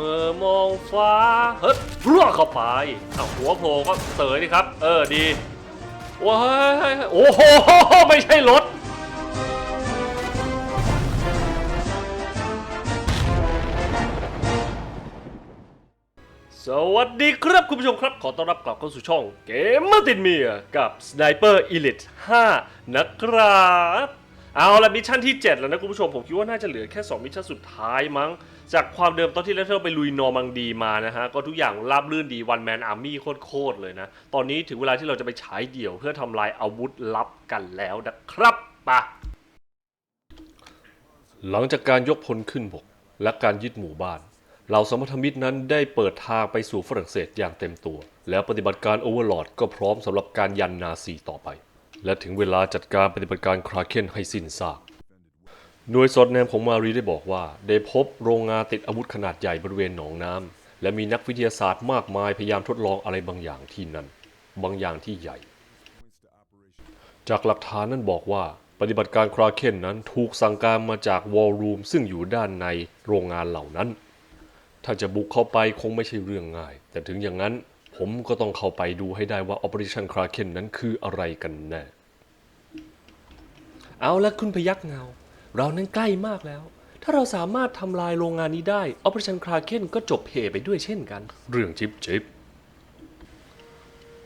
มื่อมองฟ้าเฮ้ยพรวเข้าไปเอาหัวโผล่ก็เสยดิครับ เออดีว้ายโอ้โหไม่ใช่รถสวัสดีครับคุณผู้ชมครับ ขอต้อนรับกลับเข้าสู่ช่องเกมเมอร์ตินเมียกับ Sniper Elite 5 นะครับ เอาละมิชชั่นที่ 7 แล้วนะคุณผู้ชม ผมคิดว่าน่าจะเหลือแค่ 2 มิชชั่นสุดท้ายมั้ง จากความเดิมตอนที่แล้วที่เราไปลุยนอร์มังดีมานะฮะ ก็ทุกอย่างราบรื่นดีวันแมนอาร์มี่โคตรเลยนะ ตอนนี้ถึงเวลาที่เราจะไปฉายเดี่ยวเพื่อทำลายอาวุธลับกันแล้วนะครับปะหลังจากการยกพลขึ้นบก และการยึดหมู่บ้านเราสมรรถมิตรนั้นได้เปิดทางไปสู่ฝรั่งเศสอย่างเต็มตัว แล้วปฏิบัติการโอเวอร์ลอดก็พร้อมสำหรับการยันนาซีต่อไป และถึงเวลาจัดการปฏิบัติการคราเคนให้สิ้นซาก หน่วยสอดแนมของมารีได้บอกว่า ได้พบโรงงานติดอาวุธขนาดใหญ่บริเวณหนองน้ำและมีนักวิทยาศาสตร์มากมายพยายามทดลองอะไรบางอย่างที่นั่น บางอย่างที่ใหญ่ จากหลักฐานนั้นบอกว่า ปฏิบัติการคราเคนนั้นถูกสั่งการมาจากวอลลุ่มซึ่งอยู่ด้านในโรงงานเหล่านั้น ถ้าจะบุกเข้าไปคงไม่ใช่เรื่องง่าย แต่ถึงอย่างนั้นผมก็ต้องเข้าไปดูให้ได้ว่า Operation Kraken นั้นคืออะไรกันแน่ เอาละคุณพยักเงา เรานั้นใกล้มากแล้ว ถ้าเราสามารถทำลายโรงงานนี้ได้ Operation Kraken ก็จบเพไปด้วยเช่นกัน เรื่องจิบจิบ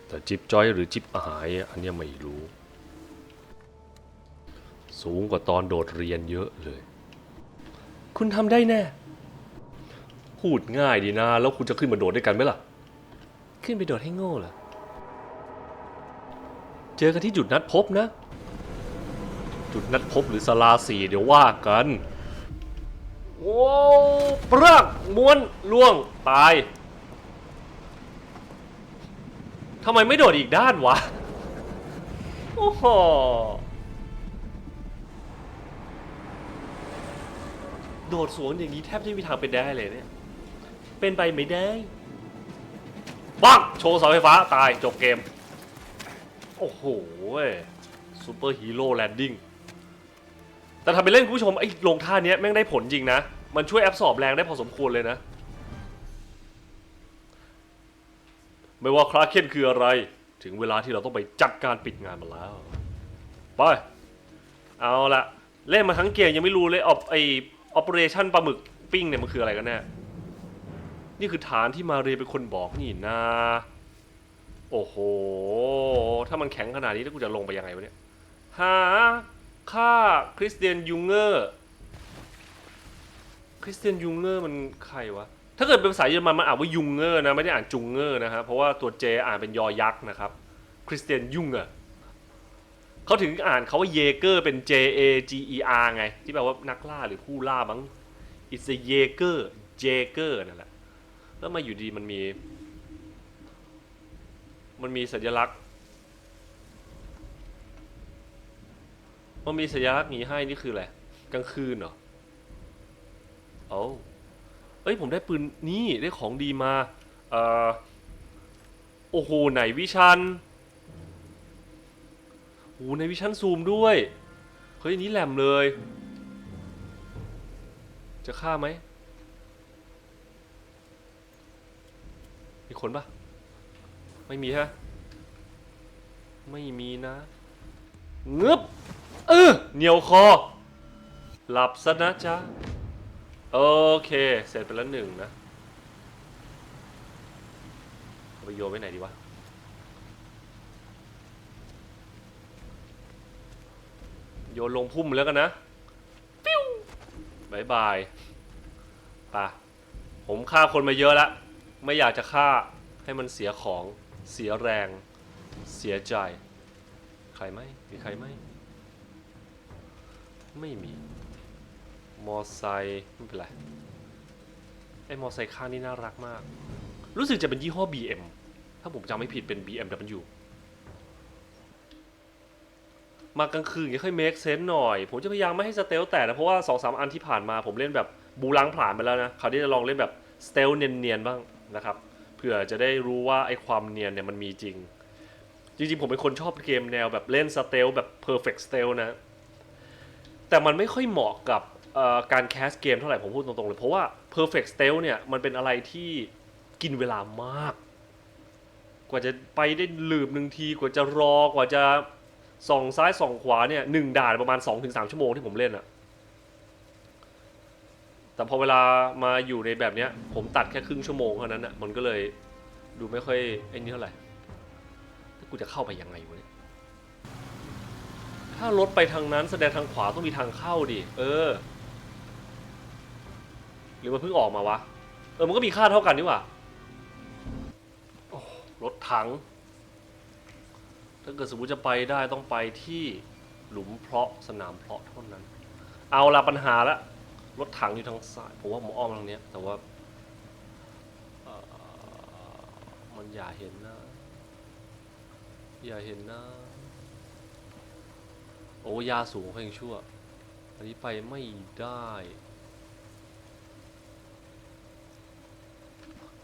แต่จิบจอยหรือจิบหายอันเนี้ยไม่รู้ สูงกว่าตอนโดดเรียนเยอะเลย คุณทำได้แน่ พูดง่ายดีนะ แล้วคุณจะขึ้นมาโดดด้วยกันไหมล่ะ ขึ้นไปโดดให้โง่เหรอ เจอกันที่จุดนัดพบนะ จุดนัดพบหรือสลาสีเดี๋ยวว่ากันโว้าวปรากม้วนล่วงตายทำไมไม่โดดอีกด้านวะ โอ้โหโดดสวนอย่างนี้แทบจะไม่มีทางเป็นได้เลยเนี่ย เป็นไปไม่ได้ปังโชว์เสาไฟฟ้าตายจบเกม โอ้โหซูเปอร์ฮีโร่แลนดิ้ง แต่ทำไปเล่นคุณผู้ชมไอ้ลงท่าเนี้ยแม่งได้ผลจริงนะ มันช่วยแอบสอบแรงได้พอสมควรเลยนะ ไม่ว่าคลาเคนคืออะไร ถึงเวลาที่เราต้องไปจัดการปิดงานมาแล้ว ไป เอาละเล่นมาทั้งเกมยังไม่รู้เลยออไอออปเปอเรชั่นปลาหมึกปิ้งเนี่ยมันคืออะไรกันแน่นี่คือฐานที่มาเรียเป็นคนบอกนี่นะโอ้โห ถ้ามันแข็งขนาดนี้แล้วกูจะลงไปยังไงวะเนี่ยหา ค่าคริสเตียนยุงเกอร์คริสเตียนยุงเกอร์มันใครวะ ถ้าเกิดเป็นภาษาเยอรมันมันอ่านว่ายุงเกอร์นะ ไม่ได้อ่านจุงเกอร์นะครับ เพราะว่าตัวเจอ่านเป็นยอยักษ์นะครับ คริสเตียนยุงเกอร์เขาถึงอ่านเขาว่าเยเกอร์เป็น J A G E R ไง ที่แปลว่านักล่าหรือผู้ล่ามั้ง it's a Jaeger Jaeger นั่นแหละ แล้วมาอยู่ดีมันมี มันมีสัญลักษณ์ มันมีสัญลักษณ์นี้ให้นี่คืออะไรกลางคืนเหรอโอ้เอ้ยผมได้ปืนนี่ได้ของดีมาเอ่อโอ้โหไหนวิชันโอ้โหในวิชันซูมด้วยเฮ้ยนี้แหลมเลย จะฆ่าไหมมีคนปะไม่มีฮะไม่มีนะเงึบ เออเหนียวคอ หลับซะนะจ๊ะ โอเค เสร็จไปแล้วหนึ่งนะเอาไปโยนไว้ไหนดีวะ โยนลงพุ่มแล้วกันนะ ปิ้วบายบายไป่ะผมฆ่าคนมาเยอะแล้ว ไม่อยากจะฆ่าให้มันเสียของ เสียแรง เสียใจ ใครไหมมีใครไหม ไม่มี มอไซค์ไม่เป็นไร ไอ้มอไซค์ข้างนี่น่ารักมาก รู้สึกจะเป็นยี่ห้อ BM ถ้าผมจำไม่ผิดเป็น BMW มากลางคืนยังค่อย make sense หน่อย ผมจะพยายามไม่ให้สเตลแต่นะ เพราะว่า2-3อันที่ผ่านมาผมเล่นแบบบูรังผลานไปแล้วนะคราวนี้จะลองเล่นแบบสเตลเนียนๆบ้างนะครับเพื่อจะได้รู้ว่าไอ้ความเนียนเนี่ยมันมีจริง จริงๆ ผมเป็นคนชอบเกมแนวแบบเล่นสเตลแบบ perfect stealth นะ แต่มันไม่ค่อยเหมาะกับการแคสเกมเท่าไหร่ผมพูดตรงๆเลย เพราะว่า perfect stealth เนี่ยมันเป็นอะไรที่กินเวลามาก กว่าจะไปได้หลืบหนึ่งทีกว่าจะรอกว่าจะส่องซ้ายส่องขวาเนี่ยหนึ่งด่านประมาณ 2-3 ชั่วโมงที่ผมเล่นอะแต่พอเวลามาอยู่ในแบบเนี้ย ผมตัดแค่ครึ่งชั่วโมงเท่านั้นอะมันก็เลยดูไม่ค่อยไอ้นี่เท่าไหร่ถ้ากูจะเข้าไปยังไงวะ ถ้ารถไปทางนั้นแสดงทางขวาต้องมีทางเข้าดิ เออ หรือมันเพิ่งออกมาวะ เออ มันก็มีค่าเท่ากันนี่หว่ารถถัง ถ้าเกิดสมมติจะไปได้ต้องไปที่หลุมเพาะสนามเพาะเท่านั้น เอาละปัญหาละ รถถังอยู่ทางซ้าย ผมว่าผมอ้อมทางเนี้ย แต่ว่ามันอย่าเห็นนะ อย่าเห็นนะ โอ้ยาสูงเพ่งชั่ว อันนี้ไปไม่ได้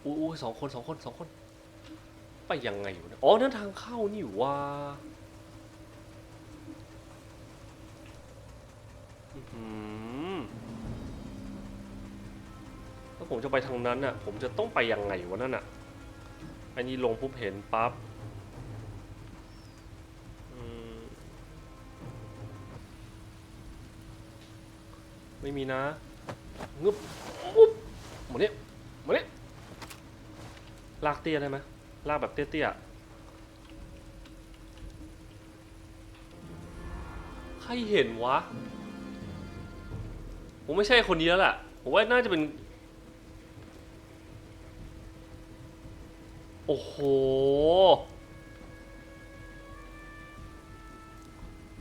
อู้อู้สองคนสองคนสองคน ไปยังไงอยู่เนี่ยอ๋อนั่นทางเข้านี่ว่าอื้อหือถ้าผมจะไปทางนั้นน่ะ ผมจะต้องไปยังไงวะนั่นน่ะ อันนี้ลงปุ๊บเห็นปั๊บ ไม่มีนะงึบอุ๊บหมดนี้หมดนี้ลากเตี้ยได้ไหมลากแบบเตี้ยๆใครเห็นวะ ผมไม่ใช่คนนี้แล้วแหละผมว่าน่าจะเป็น โอ้โห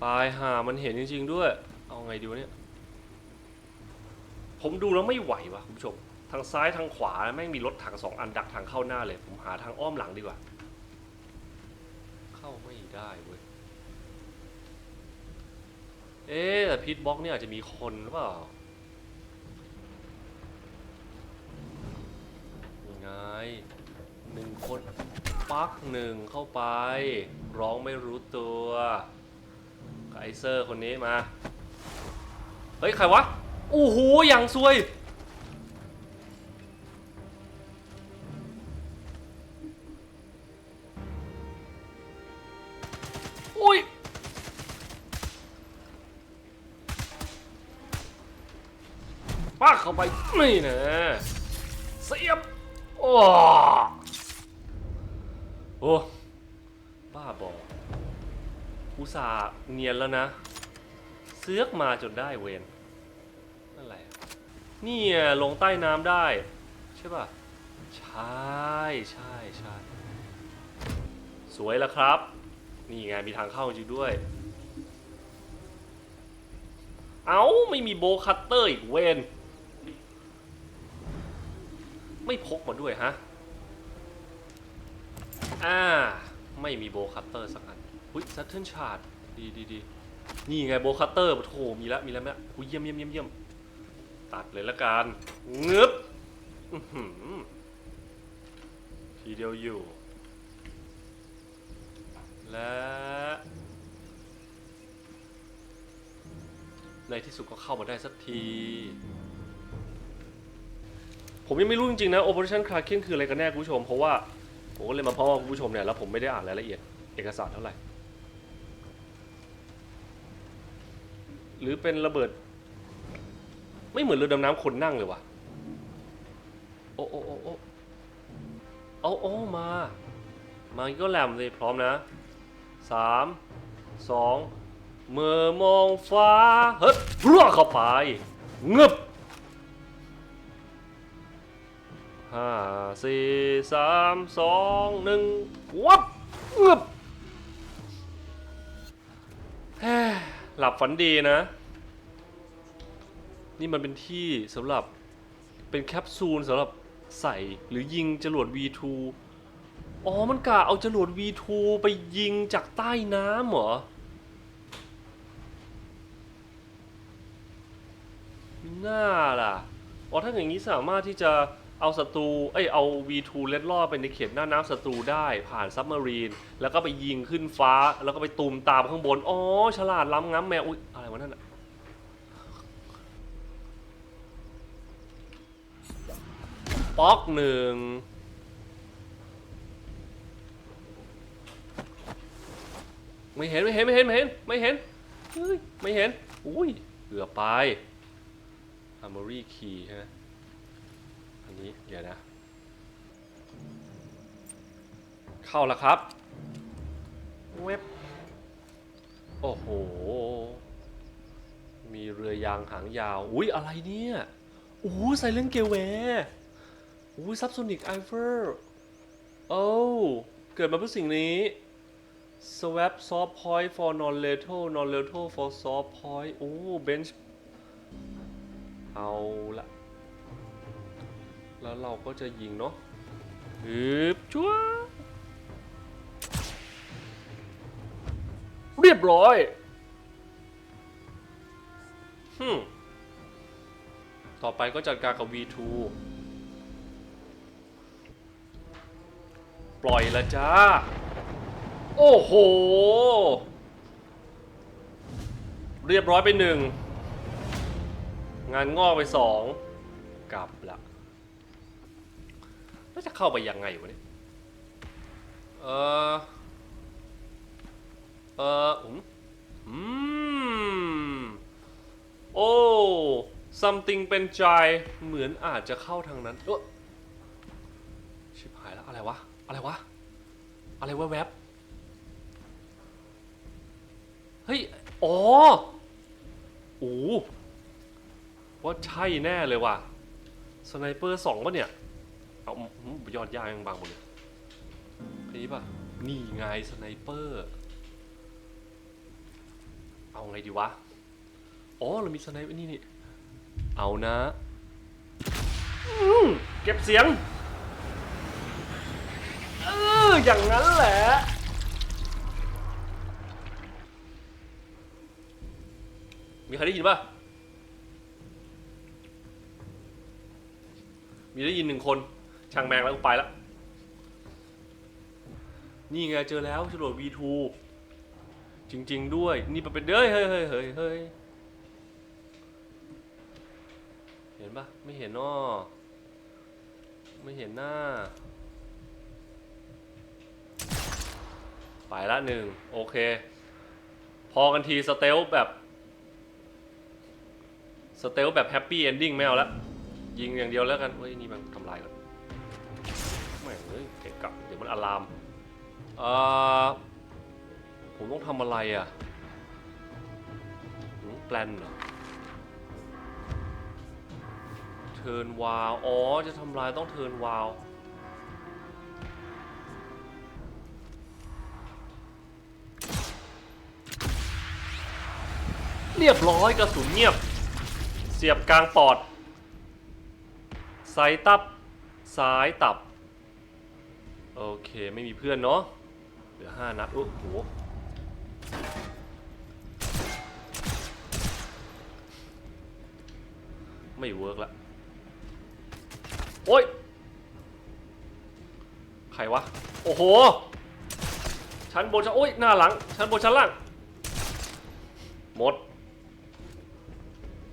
ปลายหามันเห็นจริงๆด้วย เอาไงดีวะเนี่ย ผมดูแล้วไม่ไหววะคุณผู้ชม ทางซ้ายทางขวาแม่งมีรถถังสองอันดักทางเข้าหน้าเลย ผมหาทางอ้อมหลังดีกว่า เข้าไม่ได้เว้ย เอ๊ะแต่พิทบ็อกเนี่ยอาจจะมีคนหรือเปล่ายังไงหนึ่งคนปักหนึ่งเข้าไป ร้องไม่รู้ตัวไกเซอร์คนนี้มา เฮ้ย ใครวะ โอ้โหอย่างซวยอุ้ยปักเข้าไป นี่นะเสียบ โอ้โอ้บ้าบออุตส่าห์เนียนแล้วนะ เสือกมาจนได้เวน นี่ลงใต้น้ำได้ ใช่ป่ะ ใช่ใช่ใช่สวยแล้วครับ นี่ไงมีทางเข้าจริงด้วย เอาไม่มีโบคัตเตอร์อีกเวนไม่พกมาด้วยฮะ อ่า ไม่มีโบคัตเตอร์สักอันอุ้ยซัตเทิลชาร์ดดีดีดีนี่ไงโบคัตเตอร์โถมีแล้วมีแล้วไหมอุ้ยเยี่ยมเยี่ยมเยี่ยมเยี่ยม ตัดเลยละกันงึบทีเดียวอยู่ และ ในที่สุดก็เข้ามาได้สักที ผมยังไม่รู้จริงๆนะ Operation Kraken คืออะไรกันแน่คุณผู้ชม เพราะว่า ผมก็เลยมาเพราะว่าคุณผู้ชมเนี่ย แล้วผมไม่ได้อ่านรายละเอียดเอกสารเท่าไหร่ หรือเป็นระเบิด ไม่เหมือนเรือดำน้ำคนนั่งเลยว่ะ โอ้โอ้โอ้โอ้เอาโอ้มา มาก็แหลมเลยพร้อมนะสามสองเมื่อมองฟ้า เฮ้ยพรวดเข้าไปเงึบห้าสี่สามสองหนึ่งวับเงึบแฮ่หลับฝันดีนะ นี่มันเป็นที่สำหรับเป็นแคปซูลสำหรับใส่หรือยิงจรวด V2 อ๋อ มันกะเอาจรวด V2 ไปยิงจากใต้น้ำเหรอมีหน้าล่ะ อ๋อ ถ้าอย่างนี้สามารถที่จะเอาศัตรู เอ้ย เอา V2 เล็ดลอดไปในเขตหน้าน้ำศัตรูได้ผ่านซับมารีน แล้วก็ไปยิงขึ้นฟ้า แล้วก็ไปตูมตามข้างบน อ๋อ ฉลาดล้ำง้ำแมว อุ๊ย อะไรวะนั่นอะ ป๊อกหนึ่งไม่เห็นไม่เห็นไม่เห็นไม่เห็นไม่เห็นเฮ้ยไม่เห็นอุ้ยเกือบไป Armory Key ใช่ไหมอันนี้เดี๋ยวนะ เข้าแล้วครับ เว็บ โอ้โห มีเรือยางหางยาว อุ้ยอะไรเนี่ยโอ้ไซเลนเกเว อุ้ยซับโซนิกไอเฟอร์โอ้เกิดมาเพื่อสิ่งนี้ swap soft point for non lethal non lethal for soft point โอ้ bench เอาละ แล้วเราก็จะยิงเนาะฮึบชัวเรียบร้อยฮึต่อไปก็จัดการกับ V2 ปล่อยละจ้า โอ้โห เรียบร้อยไปหนึ่ง งานงอกไปสองกลับละแล้วจะเข้าไปยังไงวะเนี่ย เออ เอออืมอืมโอ้ something เป็นใจ เหมือนอาจจะเข้าทางนั้นเออชิบหายแล้วอะไรวะ อะไรวะ อะไรวะแวบเฮ้ย อ๋อโอ้ว่าใช่แน่เลยว่ะ สไนเปอร์สองปะเนี่ย เอาอืมยอดย่ายังบางหมดเลยนี่ป่ะ นี่ไงสไนเปอร์ เอาไงดีวะ อ๋อ เรามีสไนเปอร์นี่นี่ เอานะ อืมเก็บเสียง อออย่างนั้นแหละมีใครได้ยินป่ะ มีได้ยินหนึ่งคน ช่างแมงแล้วกูไปแล้วนี่ไงเจอแล้วจรวด V2 จริง ๆ ด้วย นี่มันเป็นเด้ยเฮ้ยเฮ้ยเฮ้ยเฮ้ยเห็นปะไม่เห็นนอไม่เห็นหน้า ไปละหนึ่งโอเค พอกันทีสเตลแบบสเตลแบบแฮปปี้เอนดิ้งไม่เอาละยิงอย่างเดียวแล้วกันเฮ้ยนี่มันทำลายก่อนแม่งเฮ้ยเกะกะเดี๋ยวมันอะลามเอ่อผมต้องทำอะไรอะแปลนเหรอเทิร์นวาลอ๋อ จะทำลายต้องเทิร์นวาล เรียบร้อยกระสุนเงียบ เสียบกลางปอดไซตับซ้ายตับ โอเคไม่มีเพื่อนเนาะ เหลือห้านัด โอ้โห ไม่เวิร์กละ โอ้ย ใครวะ โอ้โห ชั้นบนชั้น โอ้ย หน้าหลัง ชั้นบนชั้นล่าง หมด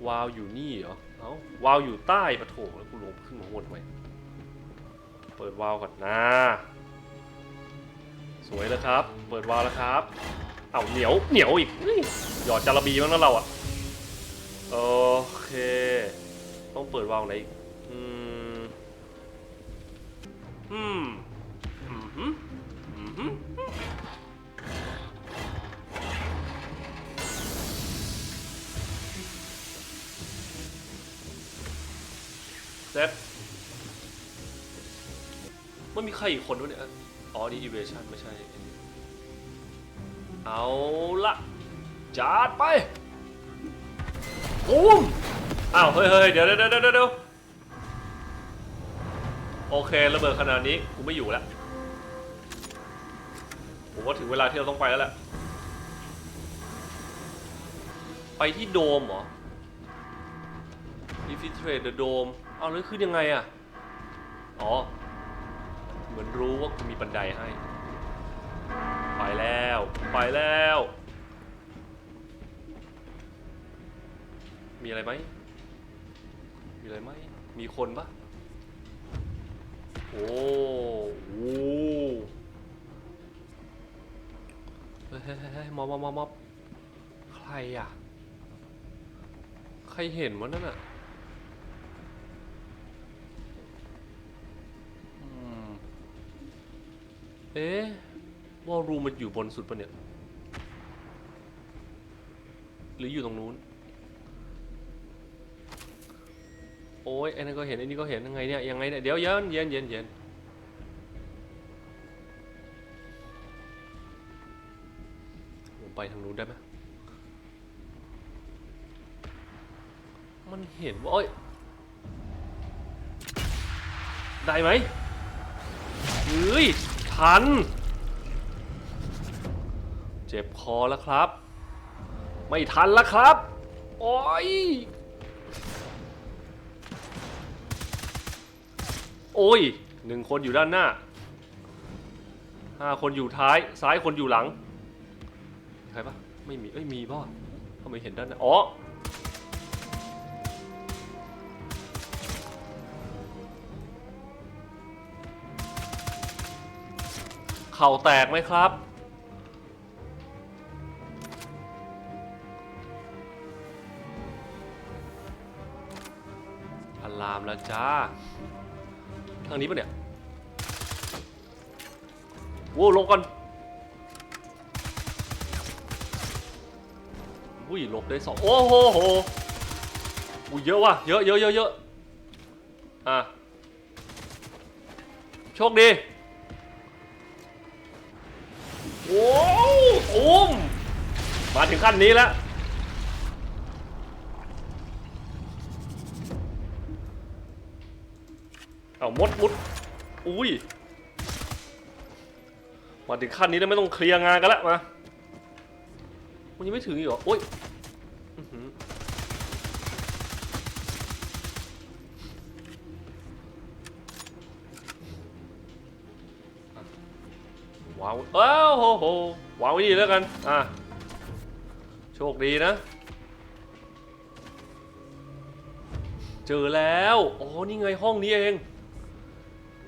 วาวอยู่นี่เหรอ เอ้าวาวอยู่ใต้ปะโถแล้วกูลงขึ้นมาวนทำไมเปิดวาวก่อนนะ สวยแล้วครับ เปิดวาวแล้วครับ เอาเหนียวเหนียวอีกเฮ้ยหยอดจาระบีบ้างนะเราอะโอเค ต้องเปิดวาวไหนอีกอืม อืม อืมอืม เซ็ตมันมีใครอีกคนด้วยเนี่ย อ๋อ นี่ evasion ไม่ใช่ เอาละจัดไปบูมอ้าว เฮ้ยเฮ้ยเดี๋ยวเดี๋ยวเดี๋ยวเดี๋ยวโอเค ระเบิดขนาดนี้ กูไม่อยู่แล้วผมว่าถึงเวลาที่เราต้องไปแล้วแหละ ไปที่โดมเหรอ infiltrate the dome เอาแล้วขึ้นยังไงอะอ๋อ เหมือนรู้ว่ากูมีบันไดให้ ไปแล้ว ไปแล้ว มีอะไรไหม มีอะไรไหม มีคนปะโอ้โหเฮ้ยเฮ้ยเฮ้ยเฮ้ยมอมอบมอบมอบใครอะ ใครเห็นวะนั่นอะอืม เอ๊ะวอลรูมมันอยู่บนสุดปะเนี่ย หรืออยู่ตรงนู้น โอ้ยไอ้นั่นก็เห็นไอ้นี่ก็เห็นยังไงเนี่ยยังไงเนี่ยเดี๋ยวเย็นเย็นเย็นเย็นผมไปทางนู้นได้ไหมมันเห็นว่าโอ้ยได้ไหมเฮ้ย ทัน เจ็บคอแล้วครับ ไม่ทันแล้วครับ โอ้ย โอ้ยหนึ่งคนอยู่ด้านหน้าห้าคนอยู่ท้าย ซ้ายคนอยู่หลัง ใครปะไม่มี เอ้ย มีป่ะทำไมเห็นด้านหน้า อ๋อ เข่าแตกไหมครับอะลามแล้วจ้า ทางนี้ปะเนี่ยโว้ลงก่อนอุ้ยหลบได้สองโอ้โหโหอุ้ยเยอะว่ะ เยอะเยอะเยอะเยอะอะ โชคดี มาถึงขั้นนี้แล้ว เอามดมุด อุ้ย มาถึงขั้นนี้แล้วไม่ต้องเคลียร์งานกันแล้วมามันยังไม่ถึงอีกเหรอโอ้ยว้าวเอ้าโหโหวาวดีแล้วกัน อะ โชคดีนะ เจอแล้วอ๋อนี่ไงห้องนี้เอง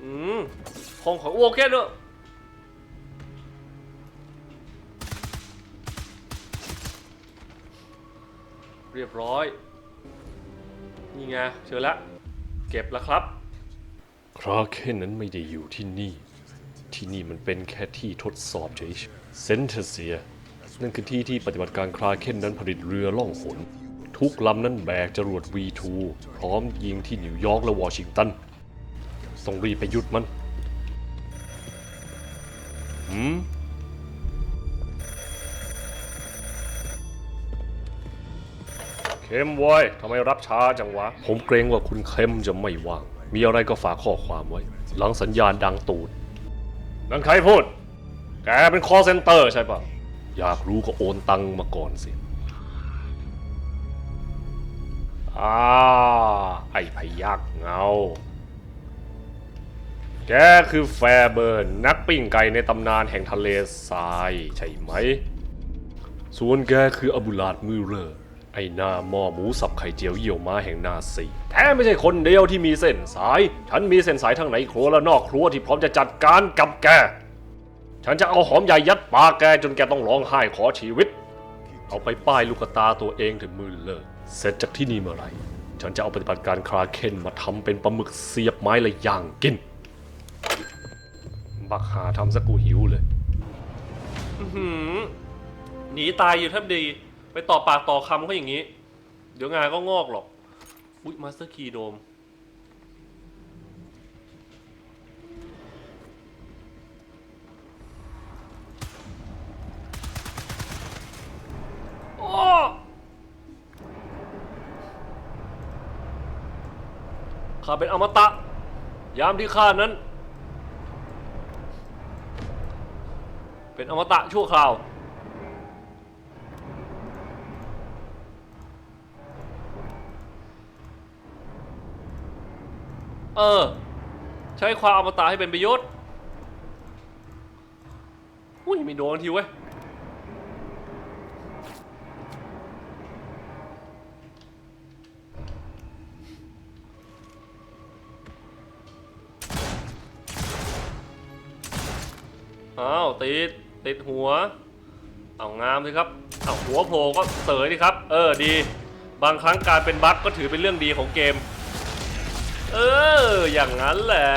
อืมห้องของโอเคเนอะเรียบร้อย นี่ไงเจอแล้วเก็บแล้วครับ คราเคนนั้นไม่ได้อยู่ที่นี่ ที่นี่มันเป็นแค่ที่ทดสอบเฉยเซนเทเซีย นั่นคือที่ที่ปฏิบัติการคราเคนนั้นผลิตเรือล่องหนทุกลำนั้นแบกจรวด V2 พร้อมยิงที่นิวยอร์กและวอชิงตันต้องรีบไปหยุดมันหืมเข้มไว้ยทำไมรับช้าจังวะ ผมเกรงว่าคุณเข้มจะไม่ว่าง มีอะไรก็ฝากข้อความไว้ หลังสัญญาณดังตูด นั่นใครพูด แกเป็นคอเซ็นเตอร์ใช่ปะ อยากรู้ก็โอนตังมาก่อนสิอ่าไอ้พยักเงา แกคือแฟร์เบิร์นนักปิ้งไก่ในตำนานแห่งทะเลทรายใช่ไหม ส่วนแกคืออบุลาดมือเรอไอ้หน้าหม้อหมูสับไข่เจียวเยี่ยวม้าแห่งนาซีแท้ไม่ใช่คนเดียวที่มีเส้นสาย ฉันมีเส้นสายทั้งในครัวและนอกครัวที่พร้อมจะจัดการกับแก ฉันจะเอาหอมใหญ่ยัดปากแกจนแกต้องร้องไห้ขอชีวิต เอาไปป้ายลูกตาตัวเองถึงมือเลิกเสร็จจากที่นี่เมื่อไหร่ฉันจะเอาปฏิบัติการคลาเคนมาทำเป็นปลาหมึกเสียบไม้และย่างกิน บักหาทำสกูหิวเลยหนีตายอยู่แทบดี ไปต่อปากต่อคำก็อย่างนี้ เดี๋ยวงานก็งอกหรอก อุ๊ยมาสเตอร์คีโดม โอ้ข้าเป็นอมตะ ยามที่ข้านั้น เป็นอมตะชั่วคราว เออ ใช้ความอมตะให้เป็นประโยชน์ อุ้ยไม่โดนทีเว้ย อ้าวติดติดหัว เอางามสิครับเอาหัวโผล่ก็เสยดิครับ เออดี บางครั้งการเป็นบั๊กก็ถือเป็นเรื่องดีของเกม เออ อย่างนั้นแหละ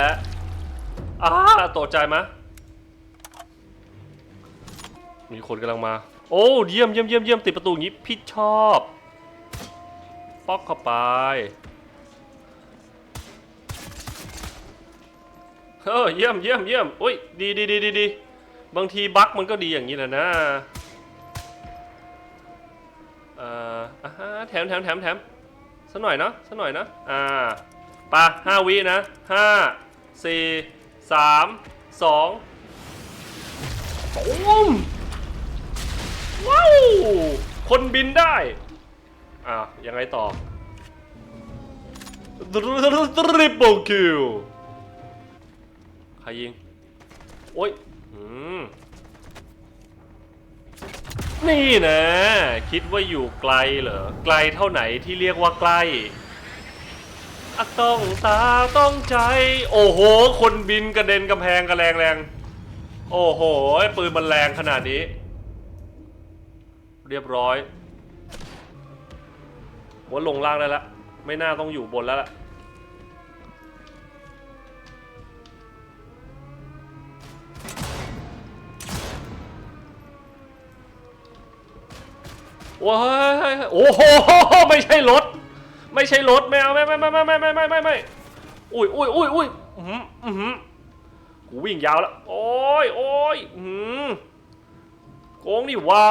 อ้าตกใจไหมมีคนกำลังมา โอ้เยี่ยมเยี่ยมเยี่ยมเยี่ยมติดประตูอย่างนี้พี่ชอบป๊อกเข้าไปเออเยี่ยมเยี่ยมเยี่ยมโอ้ยดีดีดีดีดี บางทีบั๊กมันก็ดีอย่างนี้แหละนะเอ่ออ่าฮะแถมแถมแถมแถมสักหน่อยเนาะสักหน่อยเนาะอ่าปะห้าวินะห้าสี่สามสองตูมว้าวคนบินได้อ่ายังไงต่อทริปเปิลคิวใครยิง โอ้ยอืม นี่นะ คิดว่าอยู่ไกลเหรอ ไกลเท่าไหนที่เรียกว่าใกล้อะต้องตาต้องใจ โอ้โห คนบินกระเด็นกำแพงกระแรงแรงโอ้โห ปืนมันแรงขนาดนี้ เรียบร้อยว่าลงล่างได้แล้ว ไม่น่าต้องอยู่บนแล้วล่ะ ว้ายโอ้โหไม่ใช่รถ ไม่ใช่รถไม่เอาไม่ไม่ไม่ไม่ไม่ไม่ไม่ไม่ไม่อุ้ยอุ้ยอุ้ยอุ้ยอืมอืมกูวิ่งยาวแล้วโอ้ยโอ้ยอืมโกงนี่ว่า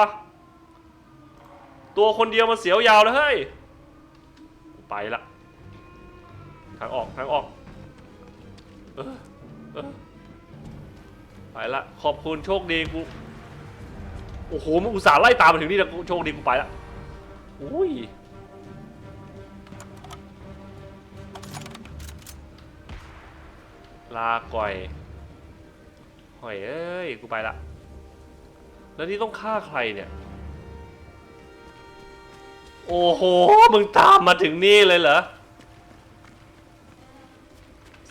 ตัวคนเดียวมันเสียวยาวเลยเฮ้ยไปละทางออกทางออกเออเออไปละขอบคุณโชคดีกู โอ้โหมันอุตส่าห์ไล่ตามมาถึงนี่แล้วโชคดีกูไปละอุ้ยลาก่อยหอยเอ้ยกูไปละ แล้วนี่ต้องฆ่าใครเนี่ย โอ้โห มึงตามมาถึงนี่เลยเหรอ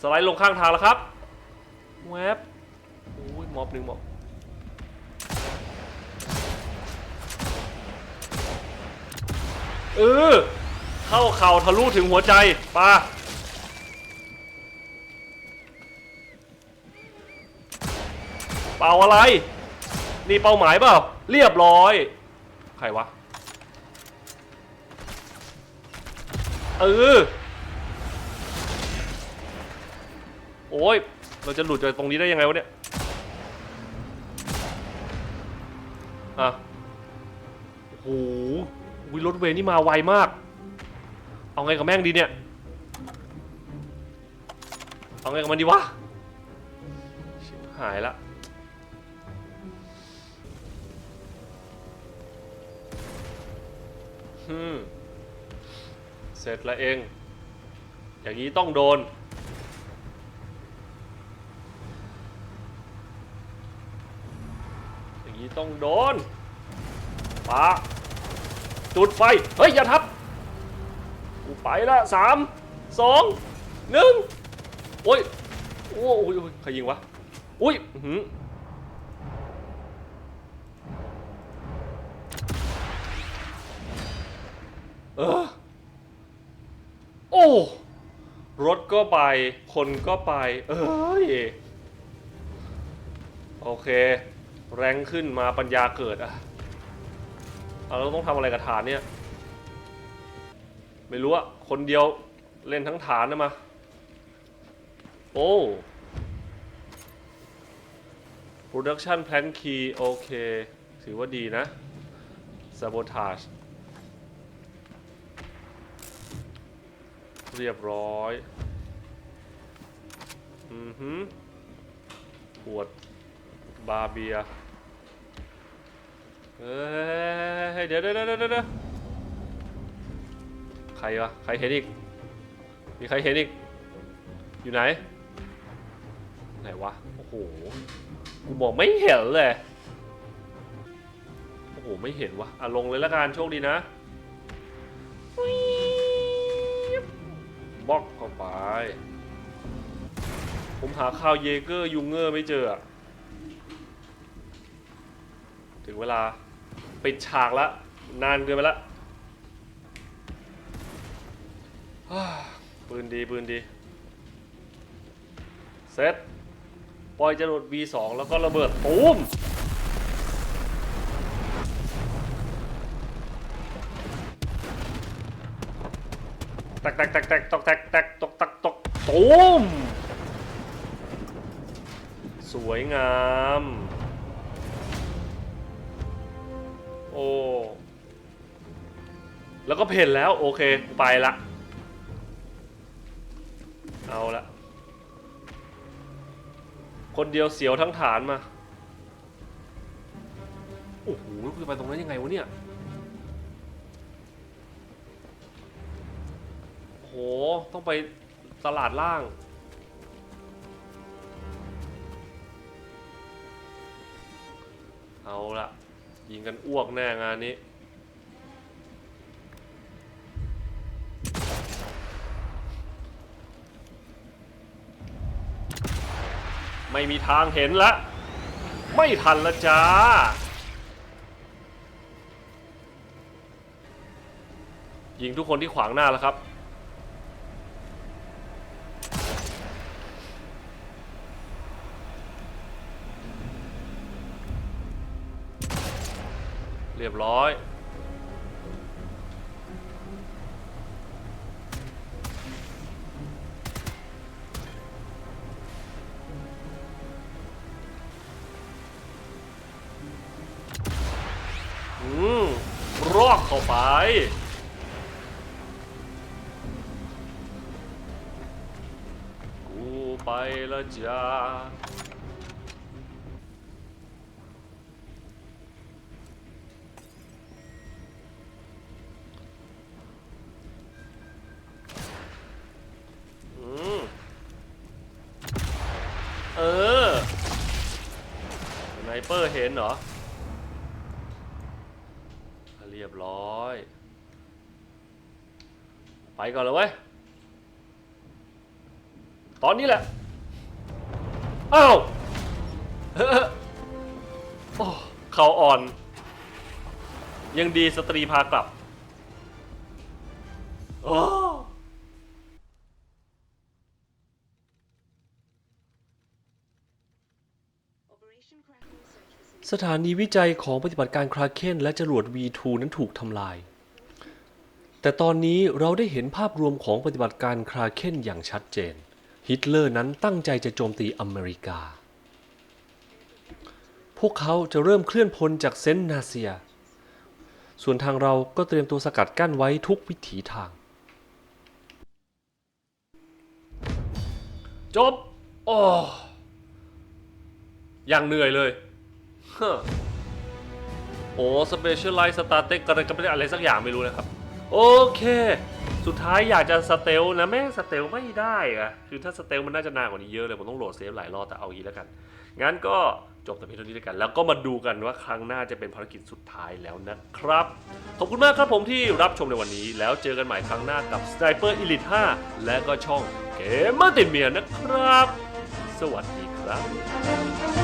สไลด์ลงข้างทางแล้วครับ แวบโอ้ยมอบหนึ่งมอบ เออ เข้าเข่าทะลุถึงหัวใจปาเป่าอะไร นี่เป้าหมายเปล่า เรียบร้อย ใครวะ เออ โอ้ย เราจะหลุดจากตรงนี้ได้ยังไงวะเนี่ย อะโอ้โห วิรถเวนี่มาไวมาก เอาไงกับแม่งดีเนี่ย เอาไงกับมันดีวะ ชิบหายละฮึเสร็จละเอง อย่างนี้ต้องโดนอย่างนี้ต้องโดนปะ จุดไฟ เฮ้ย อย่าทับ กูไปละสามสองหนึ่งโอ้ย โอ้ยใครยิงวะ อุ้ยหือเออ โอ้ รถก็ไป คนก็ไป เอ้ย โอเค แรงขึ้นมาปัญญาเกิดอะ เราต้องทำอะไรกับฐานเนี่ย ไม่รู้อะคนเดียวเล่นทั้งฐานนะมา โอ้ production plan key โอเค ถือว่าดีนะ sabotage เรียบร้อย อือหือขวด บาเบีย เฮ้ยเดี๋ยวเดี๋ยวเดี๋ยวเดี๋ยวใครวะใครเห็นอีก มีใครเห็นอีก อยู่ไหน ไหนวะ โอ้โห กูบอกไม่เห็นเลย โอ้โห ไม่เห็นวะอะลงเลยละกัน โชคดีนะบล็อกเข้าไป ผมหาข่าวเยเกอร์ยุงเกอร์ไม่เจออะถึงเวลา ปิดฉากแล้วนานเกินไปแล้วปืนดีปืนดี เซตปล่อยจรวด V2 แล้วก็ระเบิดตูมแตกแตกแตกแตกตกแตกแตกตกตักตกตูมสวยงาม แล้วก็เพ่นแล้ว โอเคไปละ เอาละ คนเดียวเสียวทั้งฐานมา โอ้โหกูจะไปตรงนั้นยังไงวะเนี่ย โอ้โห ต้องไปตลาดล่างเอาละ ยิงกันอ้วกแน่งานนี้ ไม่มีทางเห็นละ ไม่ทันละจ้ายิงทุกคนที่ขวางหน้าแล้วครับ เรียบร้อยอืมรอกเข้าไป กูไปและจ้า เปอร์เห็นเหรอ เรียบร้อย ไปก่อนเลยเว้ย ตอนนี้แหละ อ้าวเฮ้อโอ้เขาอ่อน ยังดีสตรีพากลับ โอ้ สถานีวิจัยของปฏิบัติการคราเคนและจรวด V2 นั้นถูกทำลาย แต่ตอนนี้เราได้เห็นภาพรวมของปฏิบัติการคราเคนอย่างชัดเจน ฮิตเลอร์นั้นตั้งใจจะโจมตีอเมริกา พวกเขาจะเริ่มเคลื่อนพลจากเซนต์นาเซีย ส่วนทางเราก็เตรียมตัวสกัดกั้นไว้ทุกวิถีทาง จบ โอ้ยังเหนื่อยเลย โอ้สเปเชียลไลท์สตาร์เต็กอะไรก็ไม่ได้อะไรสักอย่างไม่รู้นะครับ โอเค สุดท้ายอยากจะสเตลนะแม่งสเตลไม่ได้อะคือถ้าสเตลมันน่าจะนานกว่านี้เยอะเลย ผมต้องโหลดเซฟหลายรอบแต่เอางี้แล้วกัน งั้นก็จบแต่เพียงเท่านี้แล้วกัน แล้วก็มาดูกันว่าครั้งหน้าจะเป็นภารกิจสุดท้ายแล้วนะครับ ขอบคุณมากครับผมที่รับชมในวันนี้ แล้วเจอกันใหม่ครั้งหน้ากับ Sniper Elite 5 และก็ช่องเกมเมอร์ติดเมียนะครับ สวัสดีครับ